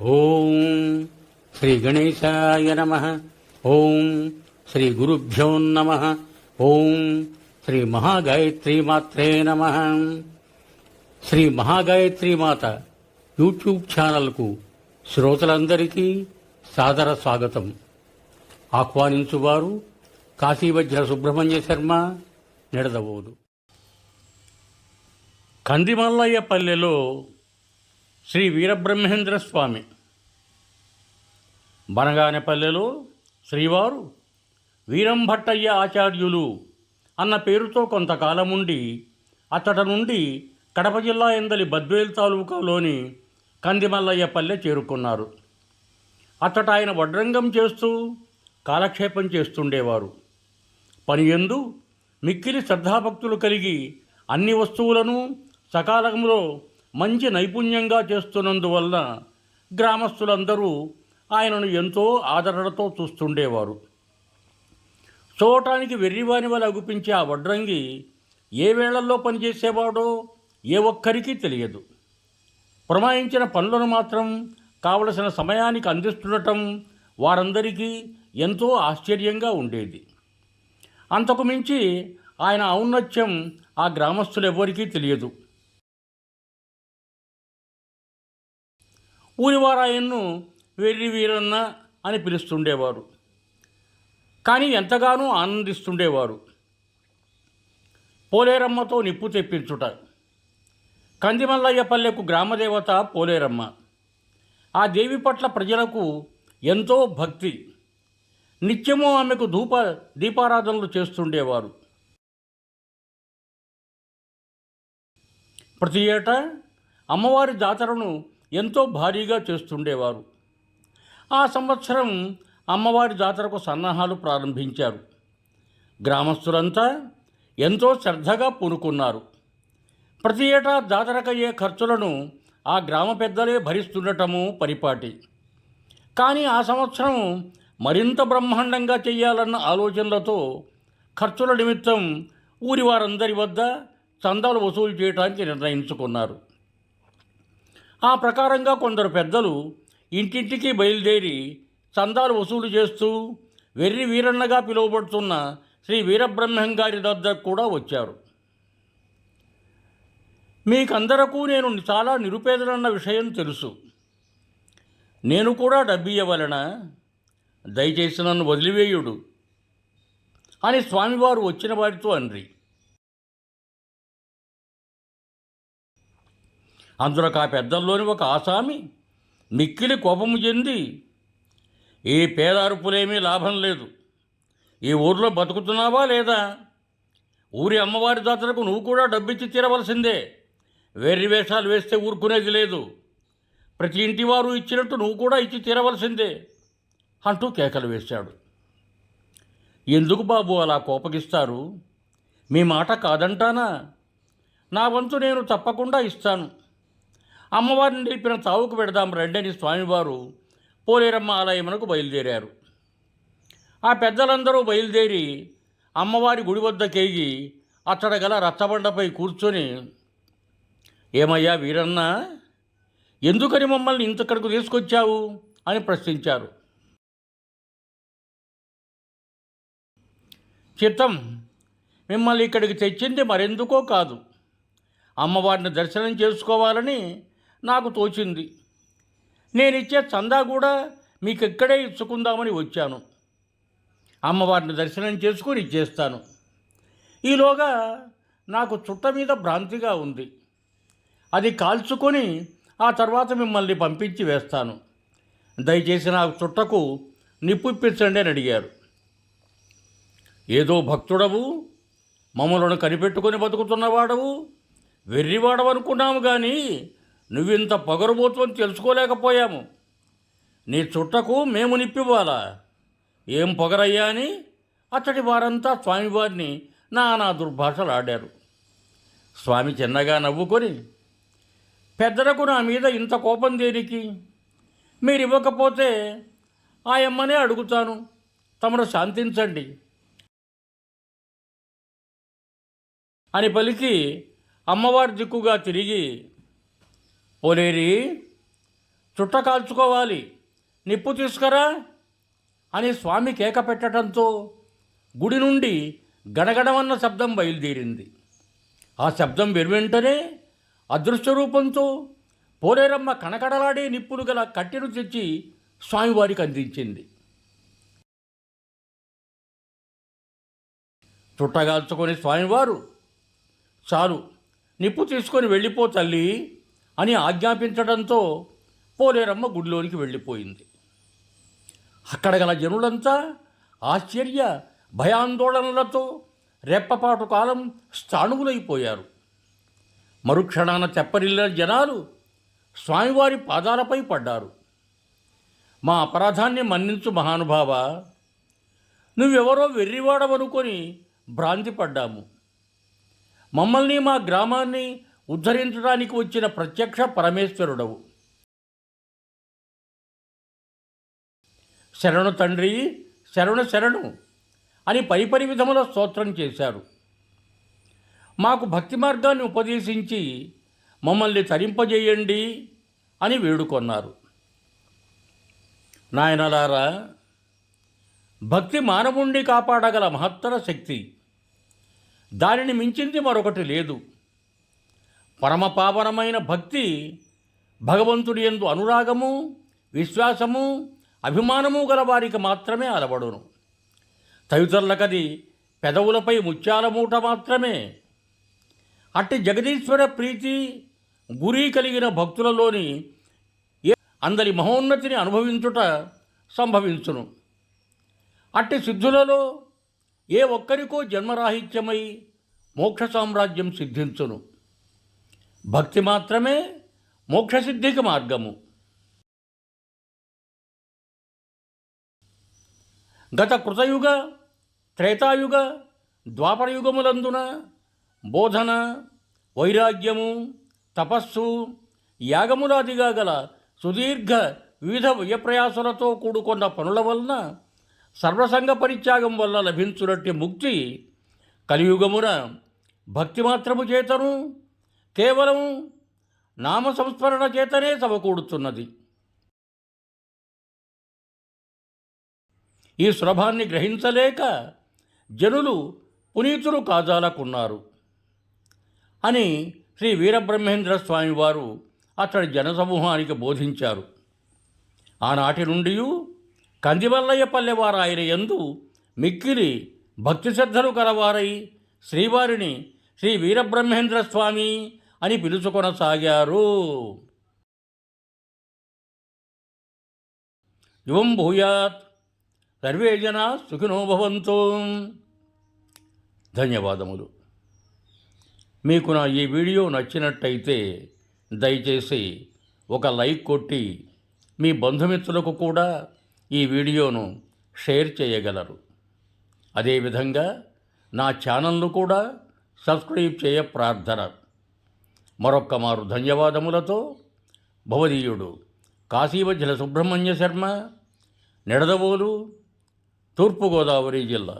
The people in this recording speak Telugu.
ఓం శ్రీ గణేశాయ నమ. ఓం శ్రీ గురుభ్యో నమ. ఓం శ్రీ మహాగాయత్రి మాత్రే నమ. శ్రీ మహాగాయత్రి మాత యూట్యూబ్ ఛానల్కు శ్రోతలందరికీ సాదర స్వాగతం. ఆహ్వానించువారు కాశీవజ్ర సుబ్రహ్మణ్య శర్మ నిడదవోదు. కందిమల్లయ్య పల్లెలో శ్రీ వీరబ్రహ్మేంద్ర స్వామి. బనగానపల్లెలో శ్రీవారు వీరంభట్టయ్య ఆచార్యులు అన్న పేరుతో కొంతకాలం ఉండి అతడి నుండి కడప జిల్లా ఎందలి బద్వేల్ తాలూకాలోని కందిమల్లయ్యపల్లె చేరుకున్నారు. అతట ఆయన వడ్రంగం చేస్తూ కాలక్షేపం చేస్తుండేవారు. పని ఎందు మిక్కిలి శ్రద్ధాభక్తులు కలిగి అన్ని వస్తువులను సకాలంలో మంచి నైపుణ్యంగా చేస్తున్నందువల్ల గ్రామస్తులందరూ ఆయనను ఎంతో ఆదరణతో చూస్తుండేవారు. చూడటానికి వెర్రివాని వల్ల అగుపించే ఆ వడ్రంగి ఏ వేళల్లో పనిచేసేవాడో ఏ ఒక్కరికి తెలియదు. ప్రమాయించిన పనులను మాత్రం కావలసిన సమయానికి అందిస్తుండటం వారందరికీ ఎంతో ఆశ్చర్యంగా ఉండేది. అంతకుమించి ఆయన ఔన్నత్యం ఆ గ్రామస్తులెవ్వరికీ తెలియదు. ఊరివారు ఆయన్ను వెర్రి వీరన్న అని పిలుస్తుండేవారు. కానీ ఎంతగానో ఆనందిస్తుండేవారు. పోలేరమ్మతో నిప్పు తెప్పించుట. కందిమల్లయ్య పల్లెకు గ్రామదేవత పోలేరమ్మ. ఆ దేవి పట్ల ప్రజలకు ఎంతో భక్తి. నిత్యము ఆమెకు ధూప దీపారాధనలు చేస్తుండేవారు. ప్రతి ఏటా అమ్మవారి జాతరను ఎంతో భారీగా చేస్తుండేవారు. ఆ సంవత్సరం అమ్మవారి జాతరకు సన్నాహాలు ప్రారంభించారు. గ్రామస్తులంతా ఎంతో శ్రద్ధగా పూనుకున్నారు. ప్రతి ఏటా జాతరకయ్యే ఖర్చులను ఆ గ్రామ పెద్దలే భరిస్తుండటము పరిపాటి. కానీ ఆ సంవత్సరం మరింత బ్రహ్మాండంగా చేయాలన్న ఆలోచనలతో ఖర్చుల నిమిత్తం ఊరి వారందరి వద్ద చందాలు వసూలు చేయడానికి నిర్ణయించుకున్నారు. ఆ ప్రకారంగా కొందరు పెద్దలు ఇంటింటికి బయలుదేరి చందాలు వసూలు చేస్తూ వెర్రి వీరన్నగా పిలువబడుతున్న శ్రీ వీరబ్రహ్మం గారి దగ్గరకు కూడా వచ్చారు. మీకందరకు నేను చాలా నిరుపేదనన్న విషయం తెలుసు. నేను కూడా డబ్బియ్యవలన దయచేసి నన్ను వదిలివేయుడు అని స్వామివారు వచ్చిన వారితో అండ్రి అందులో ఆ పెద్దల్లోని ఒక ఆసామి మిక్కిలి కోపము చెంది ఈ పేదారుపులేమీ లాభం లేదు. ఈ ఊర్లో బతుకుతున్నావా లేదా? ఊరి అమ్మవారి జాతరకు నువ్వు కూడా డబ్బిచ్చి తీరవలసిందే. వేర్రి వేషాలు వేస్తే ఊరుకునేది లేదు. ప్రతి ఇంటి వారు ఇచ్చినట్టు నువ్వు కూడా ఇచ్చి తీరవలసిందే అంటూ కేకలు వేశాడు. ఎందుకు బాబు అలా కోపగిస్తారు? మీ మాట కాదంటానా? నా వంతు నేను తప్పకుండా ఇస్తాను. అమ్మవారిని నిలిపిన తావుకు పెడదాం రండని స్వామివారు పోలేరమ్మ ఆలయమునకు బయలుదేరారు. ఆ పెద్దలందరూ బయలుదేరి అమ్మవారి గుడి వద్దకేగి అచ్చడ గల రచ్చబండపై కూర్చొని ఏమయ్యా వీరన్న ఎందుకని మమ్మల్ని ఇంతక్కడికి తీసుకొచ్చావు అని ప్రశ్నించారు. చిత్తం మిమ్మల్ని ఇక్కడికి తెచ్చింది మరెందుకో కాదు. అమ్మవారిని దర్శనం చేసుకోవాలని నాకు తోచింది. నేను ఇచ్చే చందా కూడా మీకు ఇక్కడే ఇచ్చుకుందామని వచ్చాను. అమ్మవారిని దర్శనం చేసుకొని ఇచ్చేస్తాను ఈలోగా నాకు చుట్ట మీద భ్రాంతిగా ఉంది. అది కాల్చుకొని ఆ తర్వాత మిమ్మల్ని పంపించి వేస్తాను. దయచేసి నాకు చుట్టకు నిప్పుప్పించండి అని అడిగారు. ఏదో భక్తుడవు మమ్మలను కనిపెట్టుకొని బతుకుతున్నవాడవు వెర్రివాడవు అనుకున్నాము కానీ నువ్వింత పొగరబోతుని తెలుసుకోలేకపోయాము. నీ చుట్టకు మేము నిప్పివ్వాలా? ఏం పొగరయ్యా అని? అతడి వారంతా స్వామివారిని నానా దుర్భాషలాడారు. స్వామి చిన్నగా నవ్వుకొని పెద్దలకు నా మీద ఇంత కోపం దేనికి? మీరు ఇవ్వకపోతే ఆ అడుగుతాను. తమను శాంతించండి. అని పలికి అమ్మవారి దిక్కుగా తిరిగి పోలేరి చుట్ట కాల్చుకోవాలి నిప్పు తీసుకురా అని స్వామి కేక పెట్టడంతో గుడి నుండి గడగడమన్న శబ్దం బయలుదేరింది. ఆ శబ్దం వెనువెంటనే అదృశ్య రూపంతో పోలేరమ్మ కనకడలాడే నిప్పులు గల కట్టెను తెచ్చి స్వామివారికి అందించింది. చుట్టగాల్చుకొని స్వామివారు చాలు నిప్పు తీసుకొని వెళ్ళిపో తల్లి అని ఆజ్ఞాపించడంతో పోలేరమ్మ గుడిలోనికి వెళ్ళిపోయింది. అక్కడ గల జనులంతా ఆశ్చర్య భయాందోళనలతో రెప్పపాటు కాలం స్థాణువులైపోయారు. మరుక్షణాన తెప్పరిల్లిన జనాలు స్వామివారి పాదాలపై పడ్డారు. మా అపరాధాన్ని మన్నించు మహానుభావ నువ్వెవరో వెర్రివాడవనుకొని భ్రాంతి పడ్డాము మమ్మల్ని మా గ్రామాన్ని ఉద్ధరించడానికి వచ్చిన ప్రత్యక్ష పరమేశ్వరుడవు. శరణు తండ్రి శరణు శరణు అని పరిపరి విధముల స్తోత్రం చేశారు. మాకు భక్తి మార్గాన్ని ఉపదేశించి మమ్మల్ని తరింపజేయండి అని వేడుకొన్నారు. నాయనలారా భక్తి మానవుణ్ణి కాపాడగల మహత్తర శక్తి దానిని మించింది మరొకటి లేదు. పరమపావనమైన భక్తి భగవంతుడి ఎందు అనురాగము విశ్వాసము అభిమానము గలవారికి మాత్రమే అలవడును. తదితరులకది పెదవులపై ముత్యాల మూట మాత్రమే. అట్టి జగదీశ్వర ప్రీతి గురి కలిగిన భక్తులలోని ఏ- అందరి మహోన్నతిని అనుభవించుట సంభవించును. అట్టి సిద్ధులలో ఏ ఒక్కరికో జన్మరాహిత్యమై మోక్ష సామ్రాజ్యం సిద్ధించును. భక్తి మాత్రమే మోక్షసిద్ధికి మార్గము. గత కృతయుగ త్రేతాయుగ ద్వాపరయుగములందున బోధన వైరాగ్యము తపస్సు యాగములాదిగా గల సుదీర్ఘ వివిధ వ్యయప్రయాసలతో కూడుకున్న పనుల వలన సర్వసంగ పరిత్యాగం వల్ల లభించునట్టి ముక్తి కలియుగమున భక్తి మాత్రము చేతను. కేవలం నామ సంస్మరణ చేతనే సమకూడుతున్నది ఈ సులభాన్ని గ్రహించలేక జనులు పునీతులు కాజాలకున్నారు అని శ్రీ వీరబ్రహ్మేంద్ర స్వామి వారు అతడి జనసమూహానికి బోధించారు. ఆనాటి నుండి కందివల్లయ్య పల్లెవారాయన ఎందు మిక్కిలి భక్తి శ్రద్ధలు కలవారై శ్రీవారిని శ్రీ వీరబ్రహ్మేంద్ర స్వామి అని పిలుచుకొనసాగారు. యువం భూయాత్. సర్వే జనా ధన్యవాదములు. మీకు నా ఈ వీడియో నచ్చినట్టయితే దయచేసి ఒక లైక్ కొట్టి మీ బంధుమిత్రులకు కూడా ఈ వీడియోను షేర్ చేయగలరు. అదేవిధంగా నా ఛానల్ను కూడా సబ్స్క్రైబ్ చేయ ప్రార్థన. మరొక్క మారు ధన్యవాదములతో భవదీయుడు కాశీవజ్జల సుబ్రహ్మణ్య శర్మ నిడదవోలు తూర్పుగోదావరి జిల్లా.